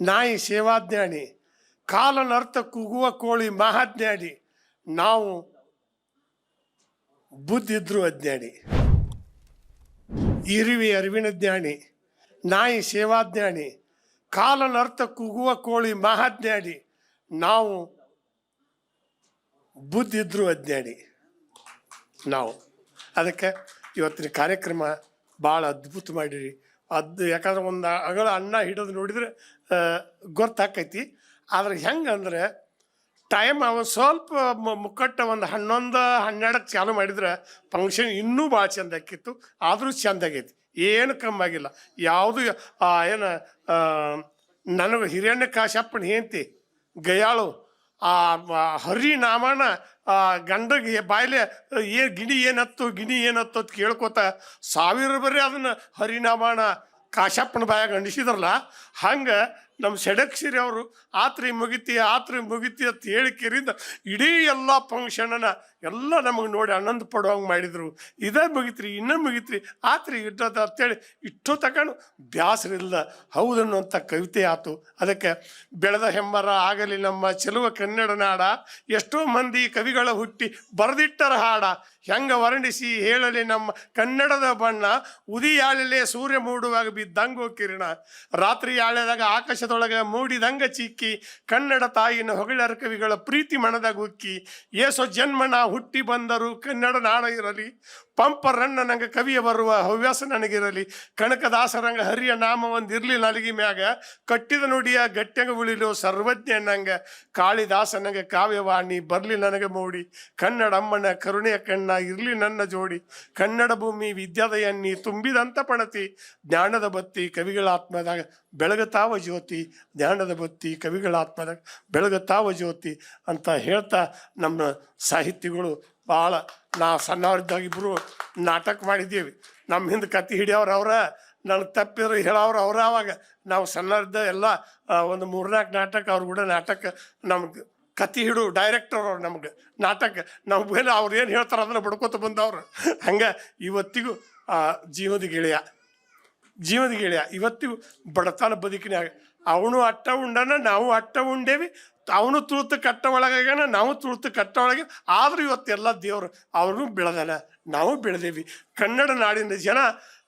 ನಾಯಿ ಸೇವಾಜ್ಞಾನಿ, ಕಾಲನರ್ಥ ಕುಗುವ ಕೋಳಿ ಮಹಾಜ್ಞಾನಿ, ನಾವು ಬುದ್ಧಿದ್ರು ಅಜ್ಞಾನಿ ಇರಿವಿ ಅರಿವಿನ ಜ್ಞಾನಿ, ನಾಯಿ ಸೇವಾಜ್ಞಾನಿ, ಕಾಲನರ್ಥ ಕುಗುವ ಕೋಳಿ ಮಹಾಜ್ಞಾನಿ, ನಾವು ಬುದ್ಧಿದ್ರು ಅಜ್ಞಾನಿ ನಾವು. ಅದಕ್ಕೆ ಇವತ್ತಿನ ಕಾರ್ಯಕ್ರಮ ಭಾಳ ಅದ್ಭುತ ಮಾಡಿರಿ. ಅದು ಯಾಕಂದ್ರೆ ಒಂದು ಅಗಳ ಅನ್ನ ಹಿಡಿದು ನೋಡಿದ್ರೆ ಗೊತ್ತಾಕೈತಿ. ಆದ್ರೆ ಹೆಂಗಂದ್ರೆ ಟೈಮ್ ಅವ ಸ್ವಲ್ಪ ಮುಕ್ಕಟ್ಟ ಒಂದು ಹನ್ನೊಂದು ಹನ್ನೆರಡಕ್ಕೆ ಚಾಲು ಮಾಡಿದ್ರೆ ಫಂಕ್ಷನ್ ಇನ್ನೂ ಭಾಳ ಚಂದ ಆಕಿತ್ತು. ಆದರೂ ಚಂದ ಆಗೈತಿ. ಏನು ಕಮ್ಮಿ ಆಗಿಲ್ಲ. ಯಾವುದು ಏನು ನನಗೆ ಹಿರಿಯಣ್ಣ ಕಾಶಪ್ಪನ ಹೆಂಡತಿ, ಗಯಾಳು ಆ ಹರಿನಾಮನ, ಆ, ಗಂಡಗೆ ಬಾಯ್ಲೆ, ಏ ಗಿಣಿ ಏನತ್ತು ಗಿಣಿ ಏನತ್ತು ಅಂತ ಕೇಳ್ಕೊತ ಸಾವಿರ ಬರೀ ಅದನ್ನ ಹರಿನಾಮನ ಕಾಶಪ್ಪನ ಬಾಯಾಗ ಅಂಡಿಸಿದ್ರಲ್ಲ ಹಂಗೆ ನಮ್ಮ ಸೆಡಕ್ಷಿರಿ ಅವರು, ಆತ್ರಿ ಮುಗಿತಿ ಆತ್ರಿ ಮುಗಿತಿ ಅಂತ ಹೇಳಿಕೆರಿಂದ ಕೇರಿದ ಇಡೀ ಎಲ್ಲ ಫಂಕ್ಷನನ್ನ ಎಲ್ಲ ನಮಗೆ ನೋಡಿ ಆನಂದ ಪಡುವಂಗೆ ಮಾಡಿದರು. ಇದೇ ಮುಗಿತ್ರಿ, ಇನ್ನೂ ಮುಗಿತ್ರಿ, ಆತ್ರಿ ಇಟ್ಟದ ಅಂತೇಳಿ ಇಷ್ಟು ತಗೊಂಡು ಬ್ಯಾಸರಿಲ್ಲ ಹೌದು ಅನ್ನುವಂಥ ಕವಿತೆ ಆತು. ಅದಕ್ಕೆ ಬೆಳೆದ ಹೆಮ್ಮರ ಆಗಲಿ ನಮ್ಮ ಚೆಲುವ ಕನ್ನಡ ನಾಡ. ಎಷ್ಟೋ ಮಂದಿ ಕವಿಗಳ ಹುಟ್ಟಿ ಬರೆದಿಟ್ಟರ ಹಾಡ. ಹೆಂಗ ವರ್ಣಿಸಿ ಹೇಳಲಿ ನಮ್ಮ ಕನ್ನಡದ ಬಣ್ಣ. ಉದಿಯಾಳಲೆ ಸೂರ್ಯ ಮೂಡುವಾಗ ಬಿದ್ದಂಗೋ ಕಿರಣ. ರಾತ್ರಿ ಆಳೆದಾಗ ಆಕಾಶದೊಳಗೆ ಮೂಡಿದಂಗ ಚಿಕ್ಕಿ, ಕನ್ನಡ ತಾಯಿನ ಹೊಗಳರ ಕವಿಗಳ ಪ್ರೀತಿ ಮನದ ಗುಕ್ಕಿ ಏಸೋ ಜನ್ಮನ ಹುಟ್ಟಿ ಬಂದರು ಕನ್ನಡ ನಾಡ ಇರಲಿ. ಪಂಪರಣ್ಣ ನಂಗೆ ಕವಿಯ ಬರುವ ಹವ್ಯಾಸ ನನಗಿರಲಿ, ಕನಕದಾಸರಂಗ ಹರಿಯ ನಾಮ ಒಂದಿರಲಿ ನಲಗಿ ಮ್ಯಾಗ, ಕಟ್ಟಿದ ನುಡಿಯ ಗಟ್ಟ್ಯಾಗ ಉಳಿಲು ಸರ್ವಜ್ಞ ನಂಗ ಕಾವ್ಯವಾಣಿ ಬರಲಿ ನನಗೆ ಮೋಡಿ, ಕನ್ನಡ ಅಮ್ಮನ ಕರುಣೆಯ ಕಣ್ಣ ಇರಲಿ ನನ್ನ ಜೋಡಿ, ಕನ್ನಡ ಭೂಮಿ ವಿದ್ಯಾದಯನ್ನಿ ತುಂಬಿದಂತ ಪಣತಿ, ಜ್ಞಾನದ ಬತ್ತಿ ಕವಿಗಳ ಆತ್ಮದಾಗ ಬೆಳಗತಾವ ಜ್ಯೋತಿ, ಜ್ಞಾನದ ಬತ್ತಿ ಕವಿಗಳ ಆತ್ಮದಾಗ ಬೆಳಗತಾವ ಜ್ಯೋತಿ ಅಂತ ಹೇಳ್ತಾ ನಮ್ಮ ಸಾಹಿತಿಗಳು ಭಾಳ ನಾ ಸಣ್ಣವರಿದ್ದಾಗ ಇಬ್ಬರು ನಾಟಕ ಮಾಡಿದ್ದೀವಿ. ನಮ್ಮ ಹಿಂದೆ ಕತ್ತಿ ಹಿಡಿಯೋರು ಅವ್ರ ನನಗೆ ತಪ್ಪಿದ್ರೆ ಹೇಳೋರು ಅವ್ರ ಅವಾಗ. ನಾವು ಸಣ್ಣವರಿದ್ದ ಎಲ್ಲ ಒಂದು ಮೂರ್ನಾಲ್ಕು ನಾಟಕ ಅವ್ರ ಕೂಡ ನಾಟಕ ನಮ್ಗೆ ಕತ್ತಿ ಹಿಡು ಡೈರೆಕ್ಟರ್ ಅವ್ರು ನಮ್ಗೆ ನಾಟಕ. ನಮ್ಗೇನು ಅವ್ರು ಏನು ಹೇಳ್ತಾರೆ ಅದನ್ನು ಬಡ್ಕೋತ ಬಂದವ್ರು. ಹಂಗೆ ಇವತ್ತಿಗೂ ಜೀವದ ಗೆಳೆಯ ಜೀವದ ಗೆಳೆಯ, ಇವತ್ತಿಗೂ ಬಡತನ ಬದುಕಿನಾಗ ಅವನು ಅಟ್ಟ ಉಂಡನ, ನಾವು ಅಟ್ಟ ಉಂಡೇವಿ. ಅವನು ತುಳಿತು ಕಟ್ಟ ಒಳಗಾಗ್ಯಾನ, ನಾವು ತುಳಿತು ಕಟ್ಟ ಒಳಗೆ. ಆದರೂ ಇವತ್ತೆಲ್ಲ ದೇವರು ಅವ್ರಿಗೂ ಬೆಳೆದಾನ ನಾವು ಬೆಳೆದೇವಿ ಕನ್ನಡ ನಾಡಿನ ಜನ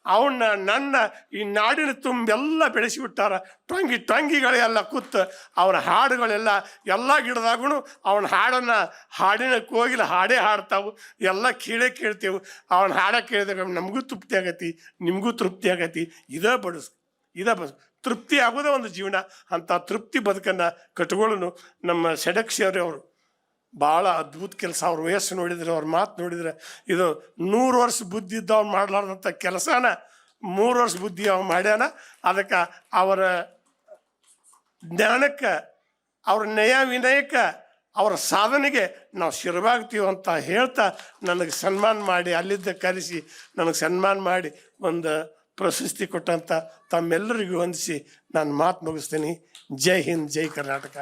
ಅವನ್ನ ನನ್ನ ಈ ನಾಡಿನ ತುಂಬೆಲ್ಲ ಬೆಳೆಸಿಬಿಟ್ಟಾರ. ಟೊಂಗಿ ಟೊಂಗಿಗಳೆಲ್ಲ ಕೂತು ಅವನ ಹಾಡುಗಳೆಲ್ಲ ಎಲ್ಲ ಗಿಡದಾಗೂ ಅವನ ಹಾಡನ್ನು ಹಾಡಿನ ಕೋಗಿಲ ಹಾಡೇ ಹಾಡ್ತಾವು. ಎಲ್ಲ ಕೇಳೇ ಕೇಳ್ತೇವೆ. ಅವನ ಹಾಡ ಕೇಳಿದಾಗ ನಮಗೂ ತೃಪ್ತಿ ಆಗತಿ, ನಿಮಗೂ ತೃಪ್ತಿ ಆಗತಿ. ಇದೇ ಬಡಸ್ ಇದೇ ತೃಪ್ತಿ ಆಗೋದೇ ಒಂದು ಜೀವನ. ಅಂತ ತೃಪ್ತಿ ಬದುಕನ್ನು ಕಟ್ಕೊಳ್ಳೋನು ನಮ್ಮ ಸೆಡಕ್ಷರಿ ಅವರು. ಭಾಳ ಅದ್ಭುತ ಕೆಲಸ. ಅವ್ರ ವಯಸ್ಸು ನೋಡಿದ್ರೆ, ಅವ್ರ ಮಾತು ನೋಡಿದ್ರೆ, ಇದು ನೂರು ವರ್ಷ ಬುದ್ಧಿ ಇದ್ದವ್ನು ಮಾಡಲಾರ್ದಂಥ ಕೆಲಸನ ಮೂರು ವರ್ಷ ಬುದ್ಧಿ ಅವ ಮಾಡ್ಯಾನ. ಅದಕ್ಕೆ ಅವರ ಜ್ಞಾನಕ್ಕೆ, ಅವ್ರ ನಯ ವಿನಯಕ್ಕೆ, ಅವರ ಸಾಧನೆಗೆ ನಾವು ಶಿರವಾಗ್ತೀವಿ ಅಂತ ಹೇಳ್ತಾ ನನಗೆ ಸನ್ಮಾನ ಮಾಡಿ ಅಲ್ಲಿದ್ದ ಕರೆಸಿ ನನಗೆ ಸನ್ಮಾನ ಮಾಡಿ ಒಂದು ಪ್ರಶಸ್ತಿ ಕೊಟ್ಟಂಥ ತಮ್ಮೆಲ್ಲರಿಗೂ ವಂದಿಸಿ ನಾನು ಮಾತು ಮುಗಿಸ್ತೀನಿ. ಜೈ ಹಿಂದ್ ಜೈ ಕರ್ನಾಟಕ.